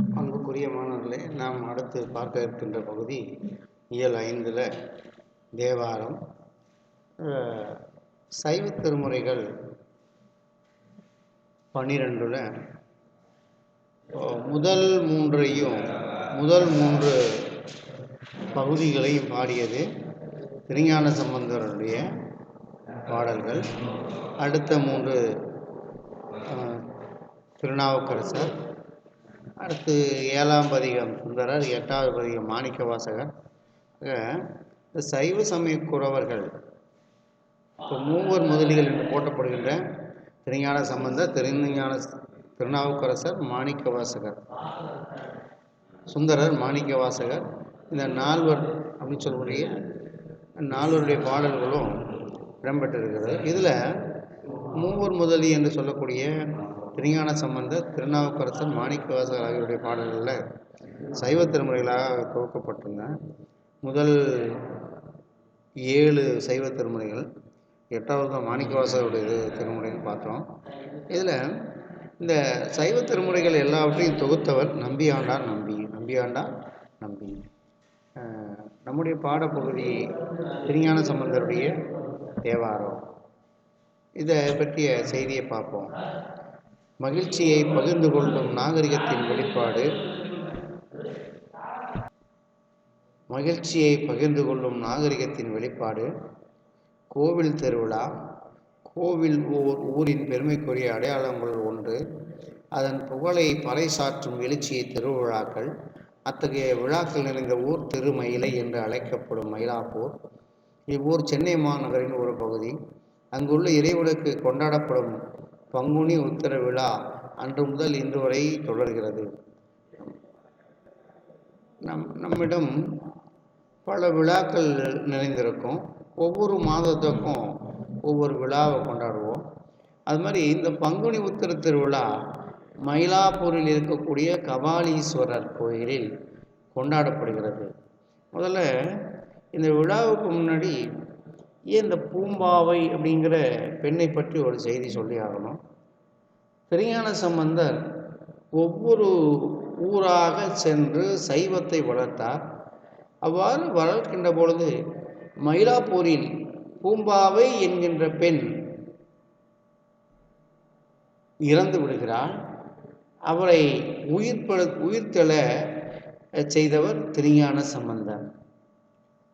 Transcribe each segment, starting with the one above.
அன்புக்குரிய மாணவர்களே நாம் அடுத்து பார்க்க இருக்கின்ற பகுதி இயல் ஐந்தில் தேவாரம். சைவ திருமுறைகள் பன்னிரெண்டில் முதல் மூன்றையும் முதல் மூன்று பகுதிகளையும் பாடியது திருஞான சம்பந்தருடைய பாடல்கள். அடுத்த மூன்று திருநாவுக்கரசர் அடுத்து ஏழாம் பதிகம் சுந்தரர். எட்டாவது பதிகம் மாணிக்க வாசகர். இந்த சைவ சமய குறவர்கள் இப்போ மூவர் முதலிகள் என்று போட்டப்படுகின்ற திருஞான சம்பந்தர் திருஞான திருநாவுக்கரசர் மாணிக்க வாசகர். சுந்தரர் மாணிக்க வாசகர். இந்த நால்வர் அப்படின்னு சொல்லக்கூடிய நால்வருடைய பாடல்களும் இடம்பெற்றிருக்கிறது. இதில் மூவர் முதலி என்று சொல்லக்கூடிய திருஞான சம்பந்தர் திருநாவுக்கரசர் மாணிக்க வாசகர் ஆகியோருடைய பாடல்களில் சைவ திருமுறைகளாக தொகுக்கப்பட்டிருந்த முதல் ஏழு சைவ திருமுறைகள் எட்டாவது தான் மாணிக்கவாசகருடைய இது திருமுறைன்னு பார்த்தோம். இதில் இந்த சைவ திருமுறைகள் எல்லாவற்றையும் தொகுத்தவர் நம்பியாண்டார் நம்பி நம்பியாண்டார் நம்பி. நம்முடைய பாடப்பகுதி திருஞான சம்பந்தருடைய தேவாரம். இதை பற்றிய செய்தியை பார்ப்போம். மகிழ்ச்சியை பகிர்ந்து கொள்ளும் நாகரிகத்தின் வெளிப்பாடு. மகிழ்ச்சியை பகிர்ந்து கொள்ளும் நாகரிகத்தின் வெளிப்பாடு. கோவில் திருவிழா. கோவில் ஓர் ஊரின் பெருமைக்குரிய அடையாளங்கள் ஒன்று. அதன் புகழை பறைசாற்றும் எழுச்சியை திருவிழாக்கள். அத்தகைய விழாக்கள் நிறைந்த ஊர் திருமயிலை என்று அழைக்கப்படும் மயிலாப்பூர். இவ்வூர் சென்னை மாநகரின் ஒரு பகுதி. அங்குள்ள இறைவனுக்கு கொண்டாடப்படும் பங்குனி உத்தர விழா அன்று முதல் இன்று வரை தொடர்கிறது. நம் நம்மிடம் பல விழாக்கள் நிறைந்திருக்கும். ஒவ்வொரு மாதத்துக்கும் ஒவ்வொரு விழாவை கொண்டாடுவோம். அது மாதிரி இந்த பங்குனி உத்திர திருவிழா மயிலாப்பூரில் இருக்கக்கூடிய கபாலீஸ்வரர் கோயிலில் கொண்டாடப்படுகிறது. முதல்ல இந்த விழாவுக்கு முன்னாடி ஏன் இந்த பூம்பாவை அப்படிங்கிற பெண்ணை பற்றி ஒரு செய்தி சொல்லி ஆகணும்? திருஞான சம்பந்தர் ஒவ்வொரு ஊராக சென்று சைவத்தை வளர்த்தார். அவ்வாறு வளர்க்கின்ற பொழுது மயிலாப்பூரில் பூம்பாவை என்கின்ற பெண் இறந்து விடுகிறார் அவரை உயிர்ப்பெழ உயிர்த்தெழ செய்தவர் திருஞான சம்பந்தர்.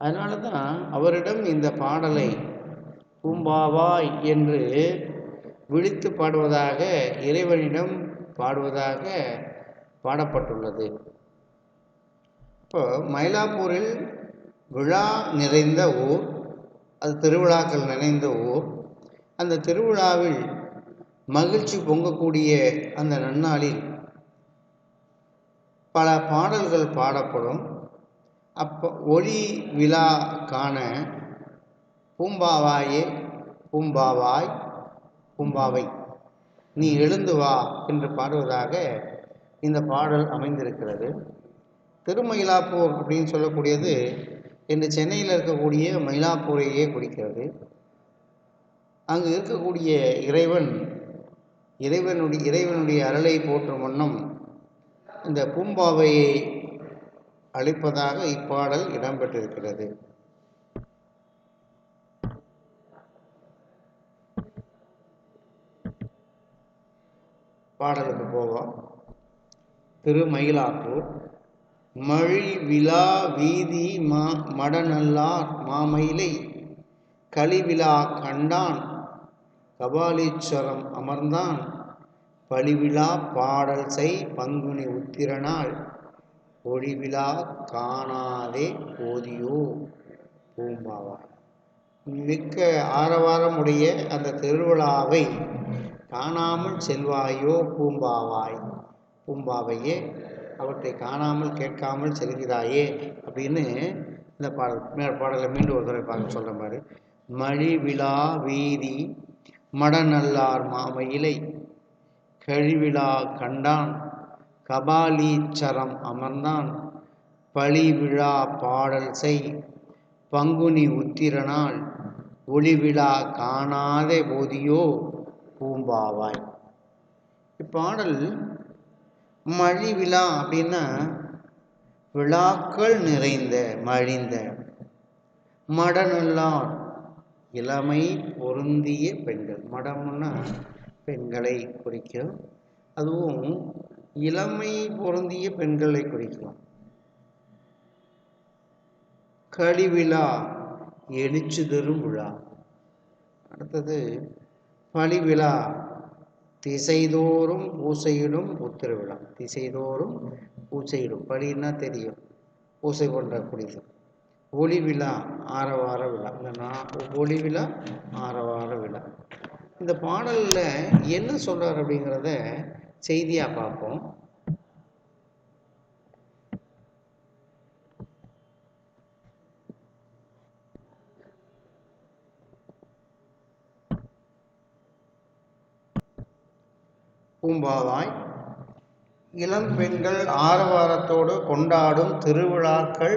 அதனால தான் அவரிடம் இந்த பாடலை பூம்பாவாய் என்று விழித்து பாடுவதாக இறைவனிடம் பாடுவதாக பாடப்பட்டுள்ளது. இப்போ மயிலாப்பூரில் விழா நிறைந்த ஊர் அது திருவிழாக்கள் நிறைந்த ஊர். அந்த திருவிழாவில் மகிழ்ச்சி பொங்கக்கூடிய அந்த நன்னாளில் பல பாடல்கள் பாடப்படும். அப்போ ஒளி விழா காண பூம்பாவாயே பூம்பாவாய் பூம்பாவை. நீ எழுந்து வா என்று பாடுவதாக இந்த பாடல் அமைந்திருக்கிறது. திருமயிலாப்பூர் அப்படின்னு சொல்லக்கூடியது இன்று சென்னையில் இருக்கக்கூடிய மயிலாப்பூரையே குறிக்கிறது. அங்கு இருக்கக்கூடிய இறைவன் இறைவனுடைய இறைவனுடைய அருளை போற்றும் வண்ணம் இந்த பூம்பாவையை அளிப்பதாக இப்பாடல் இடம்பெற்றிருக்கிறது. பாடலுக்கு போவோம். திருமயிலாப்பூர் மழி விழா வீதி மா மடநல்லார் மாமயிலை கலிவிழா கண்டான் கபாலீஸ்வரம் அமர்ந்தான் பழிவிழா பாடல் செய் பங்குனி உத்திரனாள். ஒளிவிழா காணாதே போதியோ? பூம்பாவா மிக்க ஆரவாரமுடைய அந்த திருவிழாவை காணாமல் செல்வாயோ பூம்பாவாய்? பூம்பாவையே அவற்றை காணாமல் கேட்காமல் செல்கிறாயே அப்படின்னு இந்த பாடல் பாடலை மீண்டும் ஒரு தடவை பார்க்க சொல்கிற மாதிரி மழி விழா வீதி மடநல்லார் மாமையிலை கழிவிழா கண்டான் கபாலீச்சரம் அமர்ந்தான். பழிவிழா பாடல் செய். பங்குனி உத்திரனால் ஒளிவிழா காணாத போதியோ பூம்பாவாய். இப்பாடல் மழி விழா அப்படின்னா விழாக்கள் நிறைந்த மழிந்த மடநல்லார் இளமை பொருந்திய பெண்கள். மடம்னா பெண்களை குறிக்கும். அதுவும் இளமை பொருந்திய பெண்களை குறிக்கலாம். கழிவிழா எழுச்சி தரும் விழா. அடுத்தது பழிவிழா திசைதோறும் பூசையிடும் உத்திர விழா திசைதோறும் பூசையிடும். பழின்னா தெரியும். பூசை கொண்டக்கூடியது ஒளி விழா ஆரவார விழா. இந்த நான் ஒளி விழா ஆரவார விழா. இந்த பாடலில் என்ன சொல்கிறார் அப்படிங்கிறத செய்தியாக பார்ப்போம். பூம்பாவாய் இளம் பெண்கள் ஆரவாரத்தோடு கொண்டாடும் திருவிழாக்கள்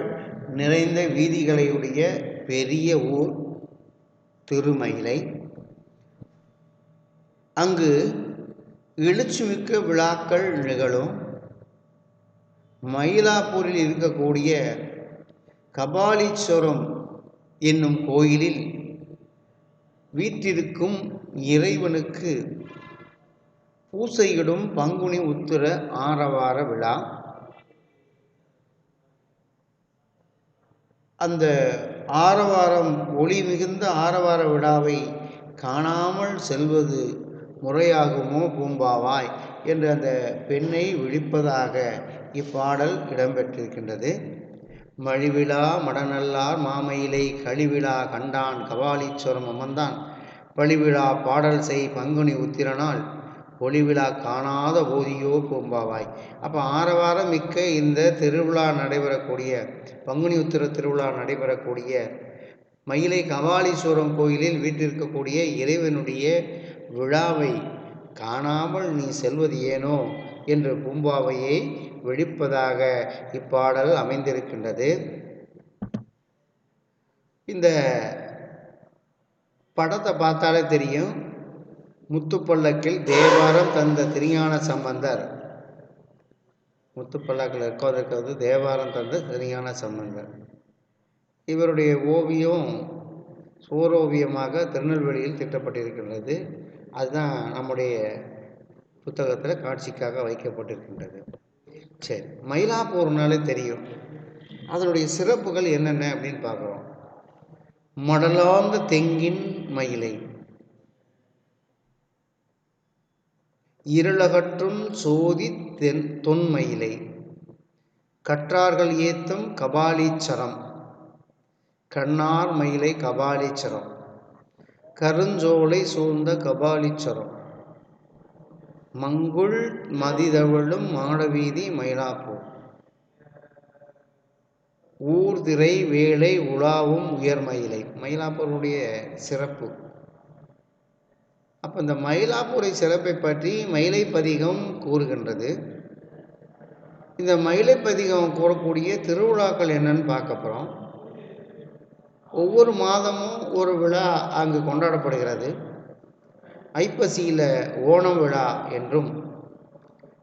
நிறைந்த வீதிகளையுடைய பெரிய ஊர் திருமயிலை. அங்கு எழுச்சிமிக்க விழாக்கள் நிகழும். மயிலாப்பூரில் இருக்கக்கூடிய கபாலீஸ்வரம் என்னும் கோயிலில் வீற்றிருக்கும் இறைவனுக்கு பூசையிடும் பங்குனி உத்திர ஆரவார விழா. அந்த ஆரவாரம் ஒளி மிகுந்த ஆரவார விழாவை காணாமல் செல்வது முறையாகுமோ பூம்பாவாய் என்று அந்த பெண்ணை விழிப்பதாக இப்பாடல் இடம்பெற்றிருக்கின்றது. மழிவிழா மடநல்லார் மாமயிலை கழிவிழா கண்டான் கபாலீஸ்வரம் அமர்ந்தான். பழிவிழா பாடல் செய் பங்குனி உத்திரனால். ஒளிவிழா காணாத போதியோ பூம்பாவாய். அப்போ ஆரவாரம் மிக்க இந்த திருவிழா நடைபெறக்கூடிய பங்குனி உத்திர திருவிழா நடைபெறக்கூடிய மயிலை கபாலீஸ்வரம் கோயிலில் வீட்டிற்கக்கூடிய இறைவனுடைய விழாவை காணாமல் நீ செல்வது ஏனோ என்று பூம்பாவையை வெடிப்பதாக இப்பாடல் அமைந்திருக்கின்றது. இந்த படத்தை பார்த்தாலே தெரியும் முத்துப்பல்லக்கில் தேவாரம் தந்த திருஞான சம்பந்தர். முத்துப்பல்லாக்கில் இருப்பதற்கு வந்து தேவாரம் தந்த திருஞான சம்பந்தர். இவருடைய ஓவியம் சோரோவியமாக திருநெல்வேலியில் திட்டப்பட்டிருக்கின்றது. அதுதான் நம்முடைய புத்தகத்தில் காட்சிக்காக வைக்கப்பட்டிருக்கின்றது. சரி மயிலாப்பூர்னாலே தெரியும். அதனுடைய சிறப்புகள் என்னென்ன அப்படின்னு பார்க்குறோம். மடலார்ந்த தெங்கின் மயிலை. இருளகற்றும் சோதி தென் தொன்மயிலை கற்றார்கள் ஏத்தும் கபாலீச்சரம். கண்ணார் மயிலை கபாலீச்சரம். கருஞ்சோலை சூழ்ந்த கபாலீச்சரம் மங்குள் மதிதவழும் மாடவீதி மயிலாப்பூர். ஊர்திரை வேலை உலாவும் உயர்மயிலை மயிலாப்பூருடைய சிறப்பு. அப்போ இந்த மயிலாப்பூரை சிறப்பை பற்றி மயிலை பதிகம் கூறுகின்றது. இந்த மயிலை பதிகம் கூறக்கூடிய திருவிழாக்கள் என்னன்னு பார்க்க போகிறோம் ஒவ்வொரு மாதமும் ஒரு விழா அங்கு கொண்டாடப்படுகிறது. ஐப்பசியில் ஓணம் விழா என்றும்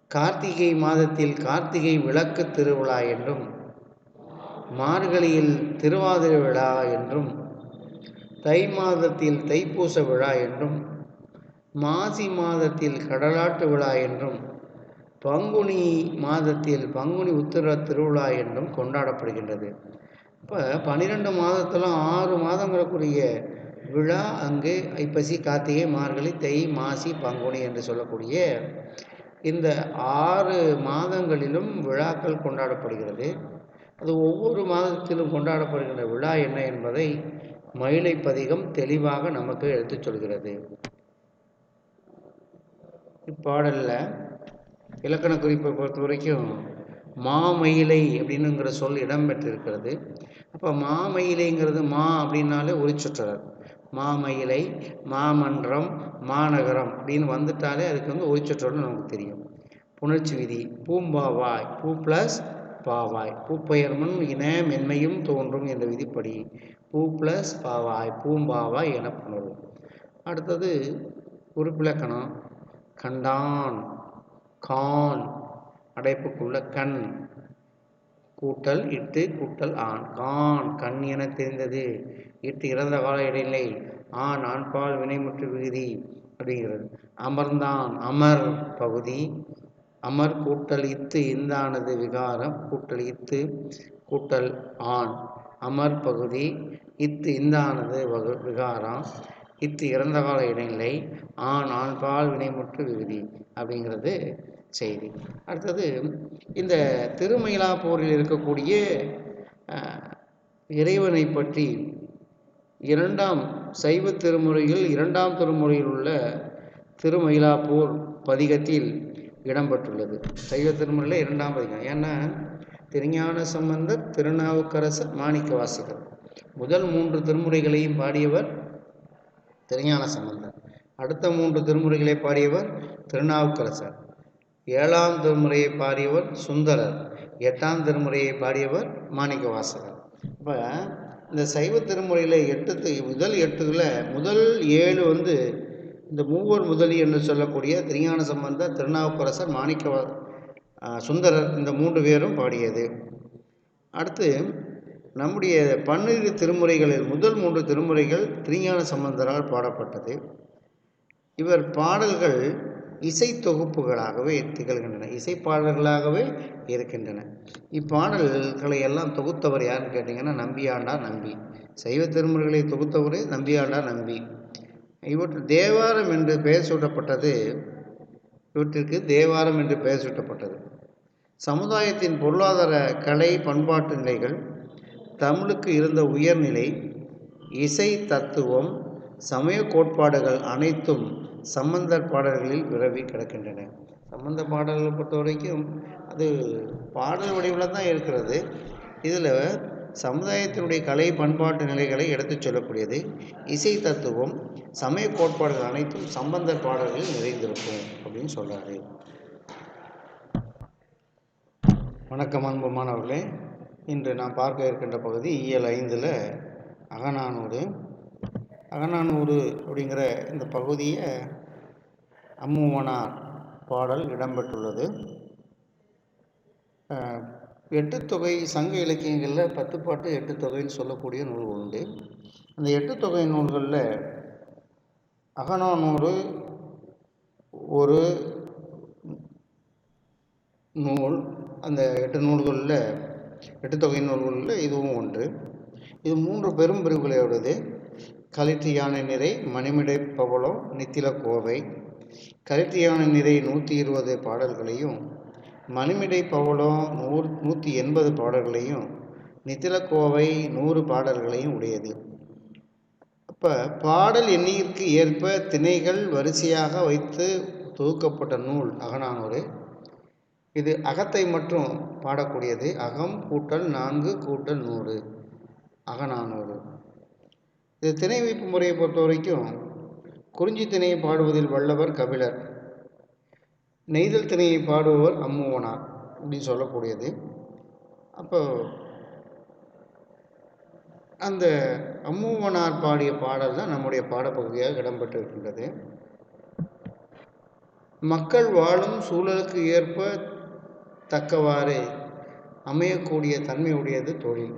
கார்த்திகை மாதத்தில் கார்த்திகை விளக்கு திருவிழா என்றும் மார்கழியில் திருவாதிரை விழா என்றும் தை மாதத்தில் தைப்பூச விழா என்றும் மாசி மாதத்தில் கடலாட்டு விழா என்றும் பங்குனி மாதத்தில் பங்குனி உத்திர திருவிழா என்றும் கொண்டாடப்படுகின்றது. இப்போ பன்னிரெண்டு மாதத்தில் ஆறு மாதங்களுக்குரிய விழா அங்கு ஐப்பசி கார்த்திகை மார்கழி தை மாசி பங்குனி என்று சொல்லக்கூடிய இந்த ஆறு மாதங்களிலும் விழாக்கள் கொண்டாடப்படுகிறது. அது ஒவ்வொரு மாதத்திலும் கொண்டாடப்படுகின்ற விழா என்ன என்பதை மயிலை பதிகம் தெளிவாக நமக்கு எடுத்துச் சொல்கிறது. இப்பாடலில் இலக்கண குறிப்பை பொறுத்த வரைக்கும் மாமயிலை அப்படின்னுங்கிற சொல் இடம்பெற்றிருக்கிறது அப்போ மாமயிலைங்கிறது மா அப்படின்னாலே உரிச்சுற்றர் மாமயிலை மாமன்றம் மாநகரம் அப்படின்னு வந்துட்டாலே அதுக்கு வந்து உரிச்சுற்றோன்னு நமக்கு தெரியும். புணர்ச்சி விதி பூம்பாவாய் பூ ப்ளஸ் பாவாய் பூப்பெயர்மன் இன மென்மையும் தோன்றும் என்ற விதிப்படி பூ ப்ளஸ் பாவாய் பூம்பாவாய் என புணரும். அடுத்தது உறுப்பிலக்கணம். கண்டான் கான் அடைப்புக்குள்ள கண். கூட்டல் இட்டு கூட்டல் ஆண். கான் கண் என தெரிந்தது. இட்டு இறந்த கால இடைநிலை ஆண் ஆண்பால் வினைமுற்று விகுதி அப்படிங்கிறது. அமர்ந்தான். அமர் பகுதி. அமர் கூட்டல் இத்து இந்தானது விகாரம். கூட்டல் இத்து கூட்டல் ஆண். அமர் பகுதி. இத்து இந்தானது வகு விகாரம். இத்து இறந்த கால இடைநிலை ஆண் ஆண்பால் வினைமுற்று விகுதி அப்படிங்கிறது. செய்தி. அடுத்தது இந்த திருமயிலாப்பூரில் இருக்கக்கூடிய இறைவனை பற்றி இரண்டாம் சைவ திருமுறையில் இரண்டாம் திருமுறையில் உள்ள திருமயிலாப்பூர் பதிகத்தில் இடம்பெற்றுள்ளது. சைவ திருமுறையில் இரண்டாம் பதிகம். ஏன்னா திருஞான சம்பந்தர் திருநாவுக்கரசர் மாணிக்க வாசகர் முதல் மூன்று திருமுறைகளையும் பாடியவர் திருஞான சம்பந்தர். அடுத்த மூன்று திருமுறைகளை பாடியவர் திருநாவுக்கரசர். ஏழாம் திருமுறையை பாடியவர் சுந்தரர் எட்டாம் திருமுறையை பாடியவர் மாணிக்க வாசகர் இப்போ இந்த சைவ திருமுறையில் எட்டு முதல் எட்டுல முதல் ஏழு வந்து இந்த மூவர் முதலி என்று சொல்லக்கூடிய திருஞான சம்பந்தர் திருநாவுக்கரசர் மாணிக்க சுந்தரர் இந்த மூன்று பேரும் பாடியது. அடுத்து நம்முடைய பன்னிரு திருமுறைகளில் முதல் மூன்று திருமுறைகள் திருஞான சம்பந்தரால் பாடப்பட்டது. இவர் பாடல்கள் இசை தொகுப்புகளாகவே திகழ்கின்றன. இசைப்பாடல்களாகவே இருக்கின்றன. இப்பாடல்களை எல்லாம் தொகுத்தவர் யாருன்னு கேட்டிங்கன்னா நம்பியாண்டா நம்பி. சைவ திருமுறைகளை தொகுத்தவரே நம்பியாண்டா நம்பி. இவற்று தேவாரம் என்று பெயர் சூட்டப்பட்டது இவற்றிற்கு தேவாரம் என்று பெயர் சூட்டப்பட்டது. சமுதாயத்தின் பொருளாதார கலை பண்பாட்டு நிலைகள் தமிழுக்கு இருந்த உயர்நிலை இசை தத்துவம் சமய கோட்பாடுகள் அனைத்தும் சம்பந்தர் பாடல்களில் விரவி கிடக்கின்றன. சம்பந்த பாடல்களை பொறுத்த வரைக்கும் அது பாடல் வடிவில் தான் இருக்கிறது. இதில் சமுதாயத்தினுடைய கலை பண்பாட்டு நிலைகளை எடுத்துச் சொல்லக்கூடியது. இசை தத்துவம் சமய கோட்பாடுகள் அனைத்தும் சம்பந்தர் பாடல்களில் நிறைந்திருக்கும் அப்படின்னு சொல்கிறாரு வணக்கம் அன்பு மாணவர்களே. இன்று நாம் பார்க்க இருக்கின்ற பகுதி இயல் ஐந்தில் அகநானூறு. அகநானூறு அப்படிங்கிற இந்த பகுதியை அம்மூவனார் பாடல் இடம்பெற்றுள்ளது. எட்டுத்தொகை சங்க இலக்கியங்களில் பத்துப்பாட்டு எட்டுத்தொகைன்னு சொல்லக்கூடிய நூல் உண்டு. அந்த எட்டுத்தொகை நூல்களில் அகநானூறு ஒரு நூல் அந்த எட்டு நூல்களில் எட்டு தொகை நூல்களில் இதுவும் ஒன்று இது மூன்று பெரும் பிரிவுகளையுடையது கலித்து யானை நிறை மணிமிடை பவளம் நித்தில கோவை. கலித்து யானை நிறை நூற்றி இருபது பாடல்களையும் மணிமிடை பவளம் நூறு நூற்றி எண்பது பாடல்களையும் நித்தில கோவை நூறு பாடல்களையும் உடையது. அப்போ பாடல் எண்ணிற்கு ஏற்ப திணைகள் வரிசையாக வைத்து தொகுக்கப்பட்ட நூல் அகநானூறு. இது அகத்தை மட்டும் பாடக்கூடியது. அகம் கூட்டல் நான்கு கூட்டல் நூறு. அகநானூறு. இது திணை வைப்பு முறையை பொறுத்த வரைக்கும் குறிஞ்சி திணையை பாடுவதில் வல்லவர் கபிலர். நெய்தல் திணையை பாடுபவர் அம்முவனார் அப்படின்னு சொல்லக்கூடியது. அப்போ அந்த அம்முவனார் பாடிய பாடல் தான் நம்முடைய பாடப்பகுதியாக இடம்பெற்றிருக்கின்றது மக்கள் வாழும் சூழலுக்கு ஏற்ப தக்கவாறு அமையக்கூடிய தன்மையுடையது தொழில்.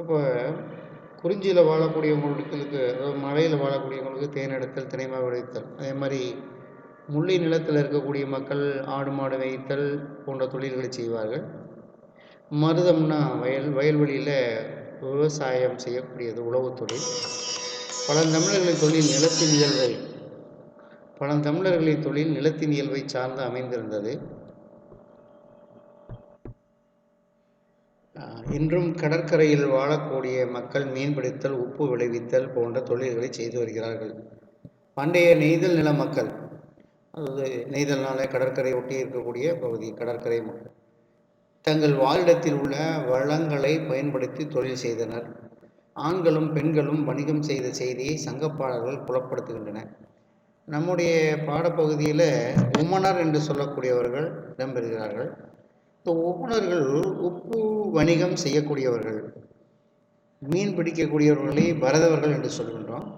இப்போ குறிஞ்சியில் வாழக்கூடியவங்களுக்கு அதாவது மலையில் வாழக்கூடியவங்களுக்கு தேனெடுத்தல் தினைமாவு விளைவித்தல் அதே மாதிரி முல்லை நிலத்தில் இருக்கக்கூடிய மக்கள் ஆடு மாடு மேய்த்தல் போன்ற தொழில்களை செய்வார்கள். மருதம்னா வயல் வயல்வெளியில் விவசாயம் செய்யக்கூடியது உழவுத் தொழில். பழந்தமிழர்களின் தொழில் நிலத்தின் இயல்பை பழந்தமிழர்களின் தொழில் நிலத்தின் இயல்பை சார்ந்து அமைந்திருந்தது. இன்றும் கடற்கரையில் வாழக்கூடிய மக்கள் மீன்பிடித்தல் உப்பு விளைவித்தல் போன்ற தொழில்களை செய்து வருகிறார்கள். பண்டைய நெய்தல் நில மக்கள் அதாவது நெய்தல்னால கடற்கரை ஒட்டி இருக்கக்கூடிய பகுதி கடற்கரை மக்கள் தங்கள் வாழிடத்தில் உள்ள வளங்களை பயன்படுத்தி தொழில் செய்தனர். ஆண்களும் பெண்களும் வணிகம் செய்த செய்தியை சங்கப்பாடல்கள் புலப்படுத்துகின்றன நம்முடைய பாடப்பகுதியில் உமனர் என்று சொல்லக்கூடியவர்கள் இடம்பெறுகிறார்கள். இந்த உமணர்கள் உப்பு வணிகம் செய்யக்கூடியவர்கள் மீன் பிடிக்கக்கூடியவர்களை பரதவர்கள் என்று சொல்கின்றோம்.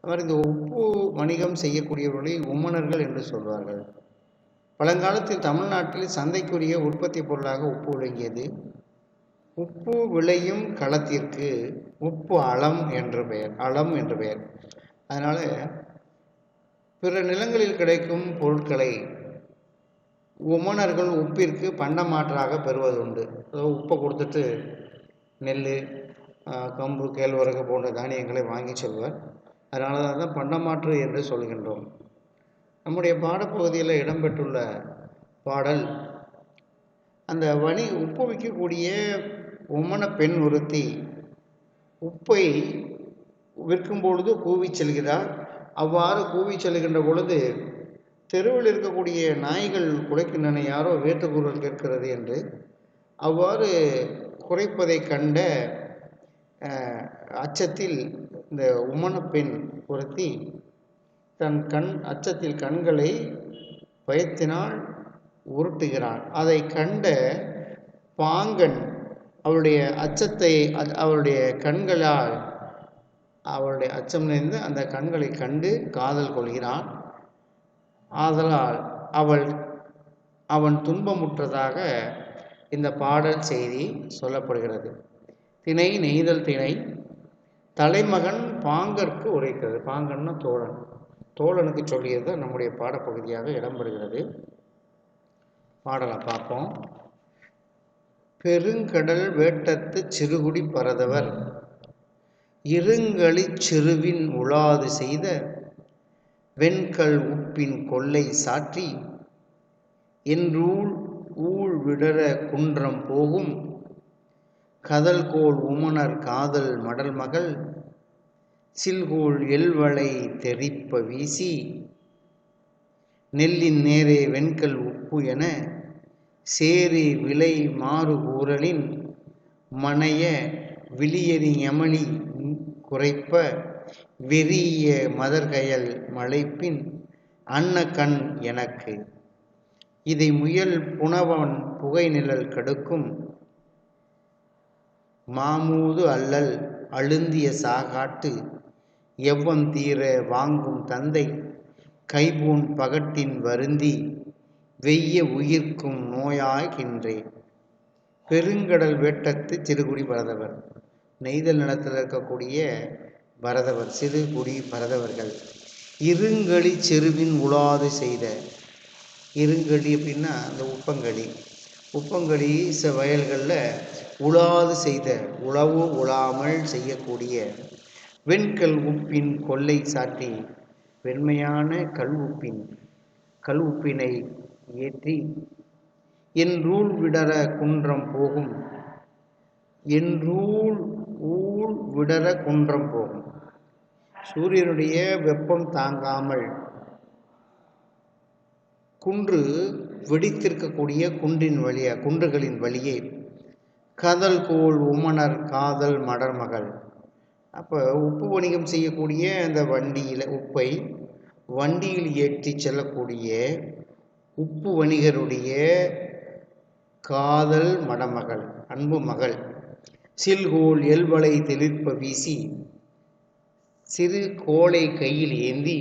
அது மாதிரி இந்த உப்பு வணிகம் செய்யக்கூடியவர்களை உம்மனர்கள் என்று சொல்வார்கள். பழங்காலத்தில் தமிழ்நாட்டில் சந்தைக்குரிய உற்பத்தி பொருளாக உப்பு விளங்கியது. உப்பு விளையும் களத்திற்கு உப்பு அளம் என்று பெயர் அளம் என்று பெயர். அதனால் பிற நிலங்களில் கிடைக்கும் பொருட்களை உமணர்கள் உப்பிற்கு பண்டமாற்றாக பெறுவதுண்டு. அதாவது உப்பை கொடுத்துட்டு நெல் கம்பு கேழ்வரகு போன்ற தானியங்களை வாங்கி செல்வர். அதனால தான் பண்டமாற்று என்று சொல்கின்றோம். நம்முடைய பாடப்பகுதியில் இடம்பெற்றுள்ள பாடல் அந்த வணி உப்பு விற்கக்கூடிய உமன பெண் ஒருத்தி உப்பை விற்கும் பொழுது கூவி செல்கிறார் அவ்வாறு கூவி செல்கின்ற பொழுது தெருவில் இருக்கக்கூடிய நாய்கள் குலைக்கின்றன யாரோ வேட்டுக்குரல் கேட்கிறது என்று. அவ்வாறு குறைப்பதை கண்ட அச்சத்தில் இந்த உமன பெண் ஒருத்தி தன் கண் அச்சத்தில் கண்களை பயத்தினால் உருட்டுகிறான் அதை கண்ட பாங்கன் அவளுடைய அச்சத்தை அவளுடைய கண்களால் அவளுடைய அச்சம் நிறைந்து அந்த கண்களை கண்டு காதல் கொள்கிறான். ஆதலால் அவள் அவன் துன்பமுற்றதாக இந்த பாடல் செய்தி சொல்லப்படுகிறது. திணை நெய்தல் திணை. தலைமகன் பாங்கற்கு உரைக்கிறது பாங்கன்னா தோழன். தோழனுக்கு சொல்லியது தான் நம்முடைய பாடப்பகுதியாக இடம்பெறுகிறது. பாடலை பார்ப்போம். பெருங்கடல் வேட்டத்து சிறுகுடி பரதவர். இருங்களி சிறுவின் உலாது செய்த வெண்கல் உப்பின் கொள்ளை சாற்றி என்றூள் ஊழ் விடர குன்றம் போகும் கதல்கோள் உமணர் காதல் மடல் மகள் சில்கோள் எல்வளை தெரிப்ப வீசி நெல்லின் நேரே வெண்கல் உப்பு என சேரி விலை மாறுகூறலின் மனைய விளியறி யமளி குறைப்ப வெறிய மதர்கயல் மலைப்பின் அன்ன கண் எனக்கு. இதை முயல் புனவன் புகை நிழல் கடுக்கும். மாமூது அல்லல் அழுந்திய சாகாட்டு எவ்வம் தீர வாங்கும் தந்தை கைபூன் பகட்டின் வருந்தி வெய்ய உயிர்க்கும் நோயாகின்றேன் பெருங்கடல் வேட்டத்து சிறுகுடி பரதவர். நெய்தல் நிலத்தில் இருக்கக்கூடிய பரதவர் சிறுகுடி பரதவர்கள். இருங்களி செருவின் உலாது செய்த. இருங்களி அப்படின்னா அந்த உப்பங்களி உப்பங்களி ச வயல்களில் உலாது செய்த. உழவு உழாமல் செய்யக்கூடிய. வெண்கல் உப்பின் கொள்ளை சாற்றி வெண்மையான கல் உப்பின். கல் உப்பினை ஏற்றி என்றூள் விடர குன்றம் போகும். என்றூள் ஊழ் விடர குன்றம் போகும். சூரியனுடைய வெப்பம் தாங்காமல் குன்று வெடித்திருக்கக்கூடிய குன்றின் வழியா குன்றுகளின் வழியே கதல் கோள் உமணர் காதல் மடர்மகள் அப்போ உப்பு வணிகம் செய்யக்கூடிய அந்த வண்டியில் உப்பை வண்டியில் ஏற்றி செல்லக்கூடிய உப்பு வணிகருடைய காதல் மடமகள் அன்பு மகள். சில்கோல் எல்வளை தெளிர்ப்ப வீசி சிறு கோளை கையில் ஏந்தி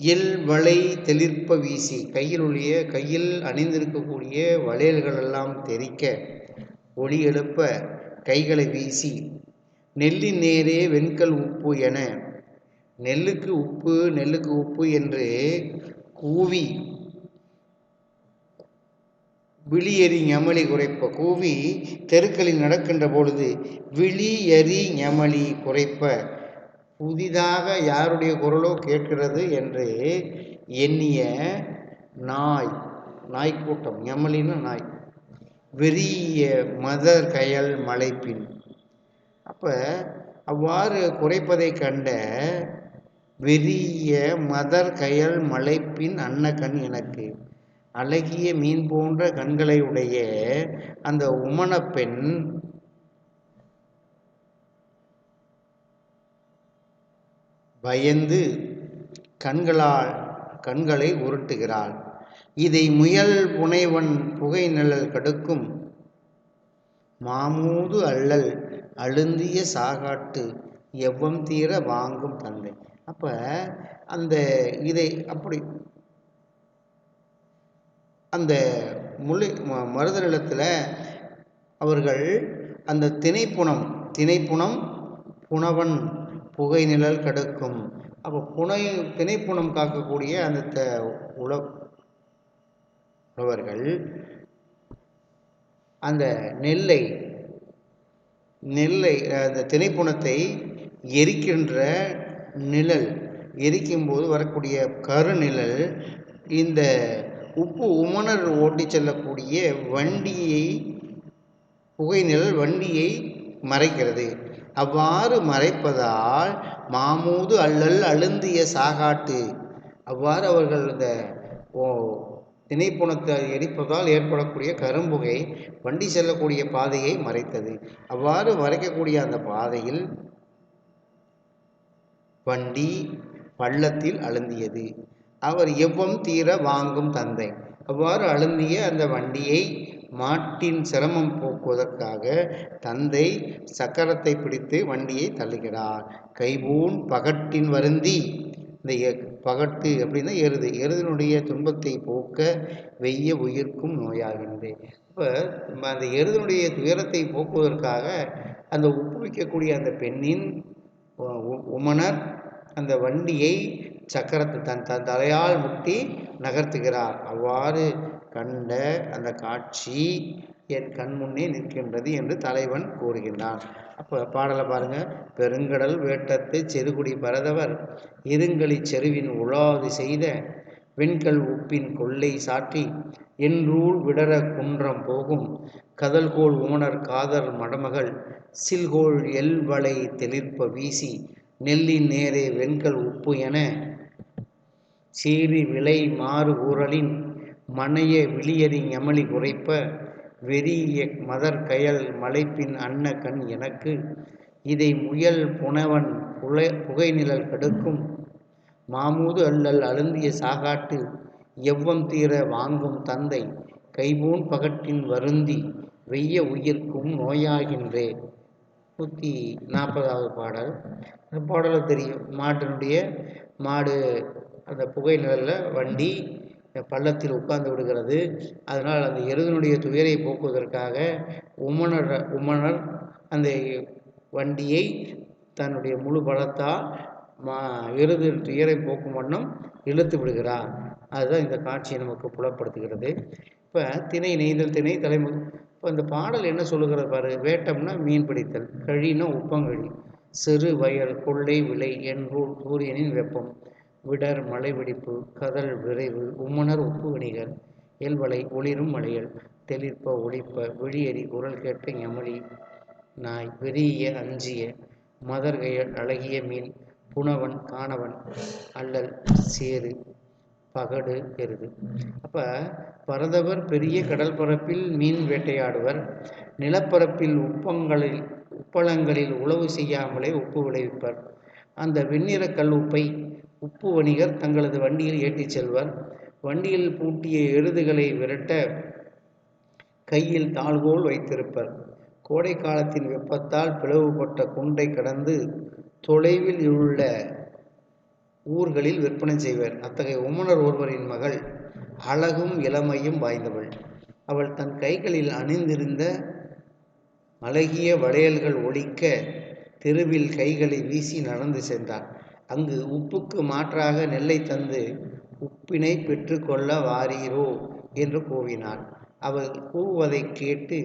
எல் வளை தெளிர்ப்ப வீசி கையிலுடைய கையில் அணிந்திருக்கக்கூடிய வளையல்களெல்லாம் தெரிக்க ஒளி எழுப்ப கைகளை வீசி நெல்லின் நேரே வெண்கல் உப்பு என நெல்லுக்கு உப்பு நெல்லுக்கு உப்பு என்று கூவி விழியறி ஞமளி குறைப்ப கூவி தெருக்களில் நடக்கின்ற பொழுது விழியறி ஞமளி குறைப்ப புதிதாக யாருடைய குரலோ கேட்கிறது என்று எண்ணிய நாய் நாய்க்கூட்டம் எமலின நாய் வெறிய மதர் கயல் மலைப்பின். அப்போ அவ்வாறு குறைப்பதை கண்ட வெறிய மதர் கயல் மலைப்பின் அன்னகண் எனக்கு. அழகிய மீன் போன்ற கண்களை உடைய அந்த உமனப்பெண் பயந்து கண்களால் கண்களை உருட்டுகிறாள். இதை முயல் புனைவன் புகை நிழல் கடுக்கும். மாமூது அல்லல் அழுந்திய சாகாட்டு எவ்வம் தீர வாங்கும் தந்தை. அப்போ அந்த இதை அப்படி அந்த முல்லை ம- மருத நிலத்தில் அவர்கள் அந்த திணைப்புணம் திணைப்புணம் புனவன் புகை நிழல் கடுக்கும். அப்போ புனை திணைப்புணம் காக்கக்கூடிய அந்த த உழ உழவர்கள் அந்த நெல்லை நெல்லை அந்த திணைப்புணத்தை எரிக்கின்ற நிழல் எரிக்கும்போது வரக்கூடிய கருநிழல் இந்த உப்பு உமணர் ஓட்டிச் செல்லக்கூடிய வண்டியை புகை நிழல் வண்டியை மறைக்கிறது. அவ்வாறு மறைப்பதால் மாமூது அல்லல் அழுந்திய சாகாட்டு. அவ்வாறு அவர்கள் இந்த ஓ திணைப்புணத்தை எரிப்பதால் ஏற்படக்கூடிய கரும்புகை வண்டி செல்லக்கூடிய பாதையை மறைத்தது. அவ்வாறு மறைக்கக்கூடிய அந்த பாதையில் வண்டி பள்ளத்தில் அழுந்தியது. அவர் எவ்வம் தீர வாங்கும் தந்தை. அவ்வாறு அழுந்திய அந்த வண்டியை மாட்டின் சிரமம் போக்குவதற்காக தந்தை சக்கரத்தை பிடித்து வண்டியை தள்ளுகிறார். கைபூன் பகட்டின் வருந்தி. இந்த பகட்டு அப்படின்னா எருது. எருதினுடைய துன்பத்தை போக்க வெய்ய உயிர்க்கும் நோயாகின்றது இப்போ அந்த எருதினுடைய துயரத்தை போக்குவதற்காக அந்த ஒப்புவிக்கக்கூடிய அந்த பெண்ணின் உ- அந்த வண்டியை சக்கரத்தை தன் தன் தலையால் முட்டி நகர்த்துகிறார். அவ்வாறு கண்ட அந்த காட்சி என் கண் முன்னே நிற்கின்றது என்று தலைவன் கூறுகின்றான். அப்போ பாடலை பாருங்கள் பெருங்கடல் வேட்டத்து செருகுடி பரதவர் இருங்கலி செருவின் உலாது செய்த வெண்கல் உப்பின் கொள்ளை சாற்றி என்றூள் விடர குன்றம் போகும் கதல்கோள் உமணர் காதர் மடமகள் சில்கோள் எல்வளை தெளிர்ப்ப வீசி நெல்லின் நேரே வெண்கல் உப்பு என சீறி விலை மாறு ஊரலின் மனைய விளியறி எமளி குறைப்ப வெறிய மதர் கயல் மலைப்பின் அன்ன கண் எனக்கு? இதை முயல் புனவன் புலை புகைநிழல் கடுக்கும்? மாமூது அல்லல் அழுந்திய சாகாட்டு எவ்வம் தீர வாங்கும் தந்தை கைபூன் பகட்டின் வருந்தி வெய்ய உயிர்க்கும் நோயாகின்றே நூற்றி நாற்பதாவது பாடல். அந்த பாடலை தெரியும் மாட்டினுடைய மாடு அந்த புகை நிழலில் வண்டி பள்ளத்தில் உட்கார்ந்து விடுகிறது. அதனால் அந்த எருதனுடைய துயரை போக்குவதற்காக உமனர் உமனர் அந்த வண்டியை தன்னுடைய முழு பலத்தால் மா எருது துயரை போக்கும் வண்ணம் இழுத்து விடுகிறார். அதுதான் இந்த காட்சியை நமக்கு புலப்படுத்துகிறது. இப்போ திணை நெய்தல் திணை தலைமுறை. இப்போ இந்த பாடல் என்ன சொல்லுகிறது பாரு? வேட்டம்னா மீன் பிடித்தல் கழினா உப்பங்கழி சிறு வயல் கொள்ளை விலை என்றூர் சூரியனின் வெப்பம். விடர் மலை வெடிப்பு கதல் விரைவு உம்முணர் உப்பு வணிகர் இயல்பலை ஒளிரும் மலையல் தெளிர்ப்ப ஒளிப்ப விழியறி குரல் கேட்ட எமளி நாய் வெறிய அஞ்சிய மதர்கையல் அழகிய மீன் புனவன் காணவன் அல்லல் சேறு பகடு எருது. அப்போ பரதவர் பெரிய கடல் பரப்பில் மீன் வேட்டையாடுவர். நிலப்பரப்பில் உப்பங்களில் உப்பளங்களில் உழவு செய்யாமலே உப்பு விளைவிப்பர். அந்த வெண்ணிற கல் உப்பை உப்பு வணிகர் தங்களது வண்டியில் ஏற்றிச் செல்வர். வண்டியில் பூட்டிய எருதுகளை விரட்ட கையில் தாழ்கோல் வைத்திருப்பர். கோடை காலத்தின் வெப்பத்தால் பிளவுபட்ட குண்டை கடந்து தொலைவில் உள்ள ஊர்களில் விற்பனை செய்வர். அத்தகைய உமனர் ஒருவரின் மகள் அழகும் இளமையும் வாய்ந்தவள். அவள் தன் கைகளில் அணிந்திருந்த அழகிய வளையல்கள் ஒழிக்க தெருவில் கைகளை வீசி நடந்து சென்றார் அங்கு உப்புக்கு மாற்றாக நெல்லை தந்து உப்பினை பெற்றுக்கொள்ள வாரீரோ என்று கூவினாள். அவள் கூவுவதை கேட்டு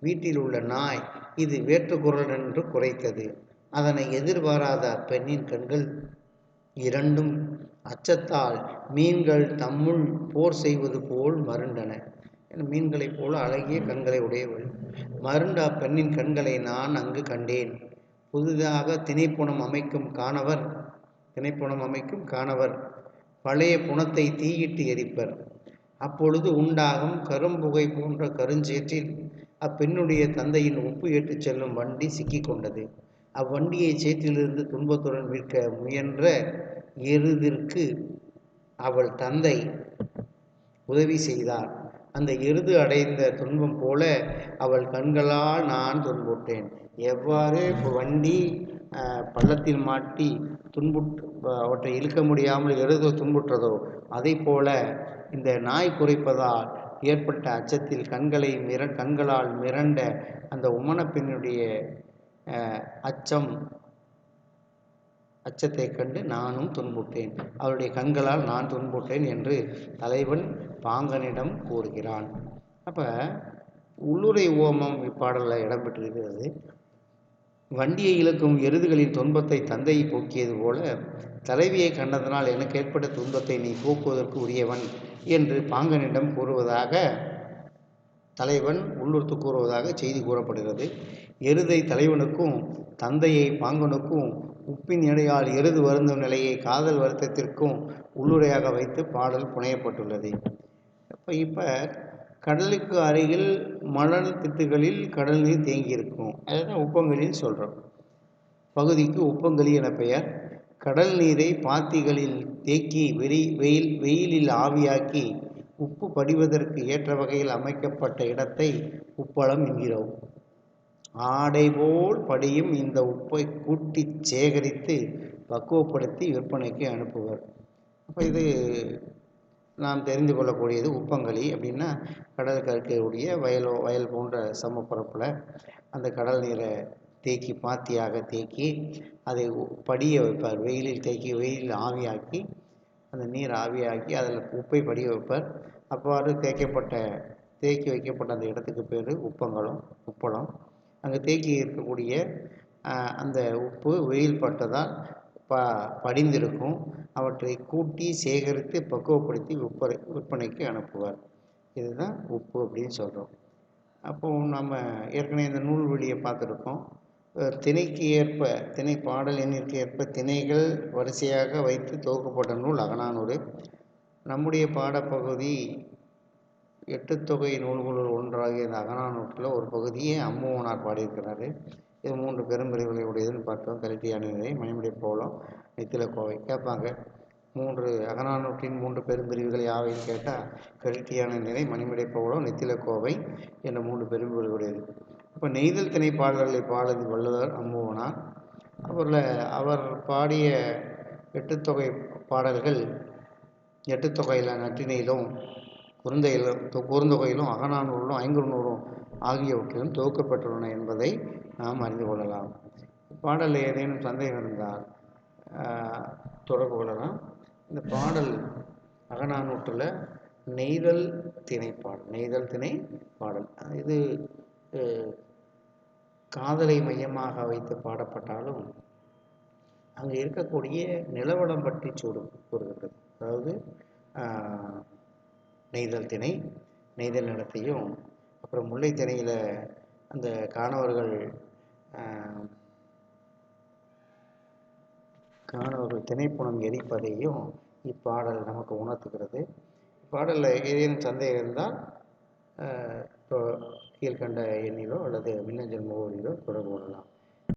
வீட்டில் உள்ள நாய் இது வேற்றுக்குரல் என்று குறைத்தது. அதனை எதிர்பாராத அப்பெண்ணின் கண்கள் இரண்டும் அச்சத்தால் மீன்கள் தம்முள் போர் செய்வது போல் மருண்டன. என மீன்களைப் போல அழகிய கண்களை உடையவள். மருண்ட அப்பெண்ணின் கண்களை நான் அங்கு கண்டேன். புதிதாக திணைப்புணம் அமைக்கும் காணவர் திணைப்புணம் அமைக்கும் காணவர். பழைய புணத்தை தீயிட்டு எரிப்பர். அப்பொழுது உண்டாகும் கரும்புகை போன்ற கருஞ்சேற்றில் அப்பெண்ணுடைய தந்தையின் உப்பு ஏற்றுச் செல்லும் வண்டி சிக்கிக் கொண்டது. அவ்வண்டியை சேற்றிலிருந்து துன்பத்துடன் விற்க முயன்ற எருதிற்கு அவள் தந்தை உதவி செய்தார். அந்த எருது அடைந்த துன்பம் போல அவள் கண்களால் நான் துன்புற்றேன். எவ்வாறு வண்டி பள்ளத்தில் மாட்டி துன்புற்று அவற்றை இழுக்க முடியாமல் எருது துன்புற்றதோ? அதை போல இந்த நாய் குறைப்பதால் ஏற்பட்ட அச்சத்தில் கண்களை மிர கண்களால் மிரண்ட அந்த உமனப்பெண்ணுடைய அச்சம் அச்சத்தை கண்டு நானும் துன்புட்டேன் அவருடைய கண்களால் நான் துன்புட்டேன் என்று தலைவன் பாங்கனிடம் கூறுகிறான். அப்போ உள்ளுரை ஓமம் இப்பாடலில் இடம்பெற்றிருக்கிறது வண்டியை இழுக்கும் எருதுகளின் துன்பத்தை தந்தையை போக்கியது போல தலைவியை கண்டதனால் எனக்கு ஏற்பட்ட துன்பத்தை நீ போக்குவதற்கு உரியவன் என்று பாங்கனிடம் கூறுவதாக தலைவன் உள்ளுர்த்து கூறுவதாக செய்தி கூறப்படுகிறது. எருதை தலைவனுக்கும் தந்தையை பாங்கனுக்கும் உப்பின் எடையால் எருது வருந்தும் நிலையை காதல் வருத்தத்திற்கும் உள்ளுரையாக வைத்து பாடல் புனையப்பட்டுள்ளது. இப்போ இப்போ கடலுக்கு அருகில் மணல் திட்டுகளில் கடல் நீர் தேங்கியிருக்கும். அதுதான் உப்பங்கலின்னு சொல்கிறோம் பகுதிக்கு உப்பங்களி என பெயர். கடல் நீரை பாத்திகளில் தேக்கி வெளி வெயில் வெயிலில் ஆவியாக்கி உப்பு படிவதற்கு ஏற்ற வகையில் அமைக்கப்பட்ட இடத்தை உப்பளம் என்கிறோம். ஆடை போல் படியும் இந்த உப்பை கூட்டி சேகரித்து பக்குவப்படுத்தி விற்பனைக்கு அனுப்புவர். அப்போ இது நாம் தெரிந்து கொள்ளக்கூடியது உப்பங்களி அப்படின்னா கடல் இருக்கக்கூடிய வயலோ வயல் போன்ற சமப்பரப்பில் அந்த கடல் நீரை தேக்கி பாத்தியாக தேக்கி அதை படிய வைப்பார். வெயிலில் தேக்கி வெயிலில் ஆவியாக்கி அந்த நீர் ஆவியாக்கி அதில் உப்பை படிய வைப்பார். அவ்வாறு தேக்கப்பட்ட தேக்கி வைக்கப்பட்ட அந்த இடத்துக்கு பேர் உப்பங்களும் உப்பளம். அங்கே தேக்கி இருக்கக்கூடிய அந்த உப்பு வெயில் பட்டதால் ப படிந்திருக்கும். அவற்றை கூட்டி சேகரித்து பக்குவப்படுத்தி விற்பனை விற்பனைக்கு அனுப்புவார். இதுதான் உப்பு அப்படின்னு சொல்கிறோம் அப்போது நம்ம ஏற்கனவே இந்த நூல்வெளியை பார்த்துருக்கோம். திணைக்கு ஏற்ப திணை பாடல் எண்ணிற்கு ஏற்ப திணைகள் வரிசையாக வைத்து தொகுக்கப்பட்ட நூல் அகனானூறு நம்முடைய பாடப்பகுதி எட்டு தொகை நூல்களுள் ஒன்றாகிய இந்த அகனானூற்றில் ஒரு பகுதியை அம்முவனார் பாடியிருக்கிறாரு. இது மூன்று பெரும்பிரிவுகளை உடையதுன்னு பார்த்தோம். கல்கி நிலை மணிமுடி போலம். நித்தில கோவை. கேட்பாங்க. மூன்று அகநானூற்றின் மூன்று பெரும் பிரிவுகள் யாவைன்னு கேட்டால் கல்வியான நிலை மணிமுடை போலம் நித்தில கோவை என்ற மூன்று பெரும்பிரிவுகள் உடையது. இப்போ நெய்தல் திணை பாடல்களை பாடல் வள்ளுவர் அம்புவனார். அவரில் அவர் பாடிய எட்டுத்தொகை பாடல்கள் எட்டுத்தொகையில் நற்றினையிலும் குறுந்தையிலும் குறுந்தொகையிலும் அகநானூறிலும் ஐங்குறுநூறும் ஆகியவற்றிலும் தொகுக்கப்பட்டுள்ளன என்பதை நாம் அறிந்து கொள்ளலாம். பாடலில் ஏதேனும் சந்தேகம் இருந்தால் தொடர்பு கொள்ளலாம். இந்த பாடல் அகநானூற்றில் நெய்தல் திணை பாடல் நெய்தல் திணை பாடல். இது காதலை மையமாக வைத்து பாடப்பட்டாலும் அங்கே இருக்கக்கூடிய நிலவடம் பற்றி சூடு கூறுகிறது அதாவது நெய்தல் திணை நெய்தல் நிலத்தையும் அப்புறம் முல்லை திணையில் அந்த காணவர்கள் காணவர்கள் திணைப்புணம் எரிப்பதையும் இப்பாடல் நமக்கு உணர்த்துகிறது. இப்பாடலில் ஏதேனும் சந்தேகம் இருந்தால் இப்போ கீழ்கண்ட எண்ணிலோ அல்லது மின்னஞ்சல் முகவரியிலோ தொடர்பு கொள்ளலாம்.